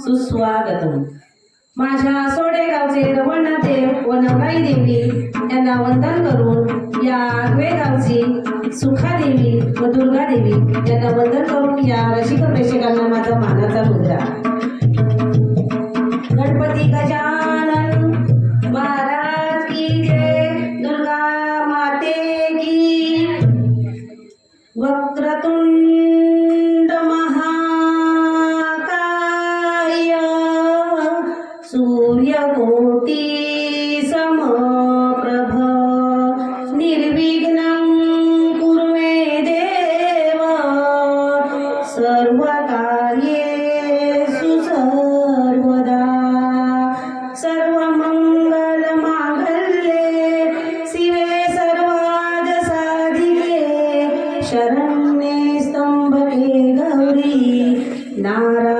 सुस्वागतम. माझ्या सोडेगावचे रमणादेव व नवराई देवी यांना वंदन करून या गावची सुखादेवी व दुर्गा देवी यांना वंदन करून या रसिक प्रेक्षकांना माझा मानाचा मुद्रा. सर्व कार्येषु सर्वदा सर्वमङ्गलमाङ्गल्ये शिवे सर्वादसाधिके शरण्ये स्तम्भके गौरी नारायण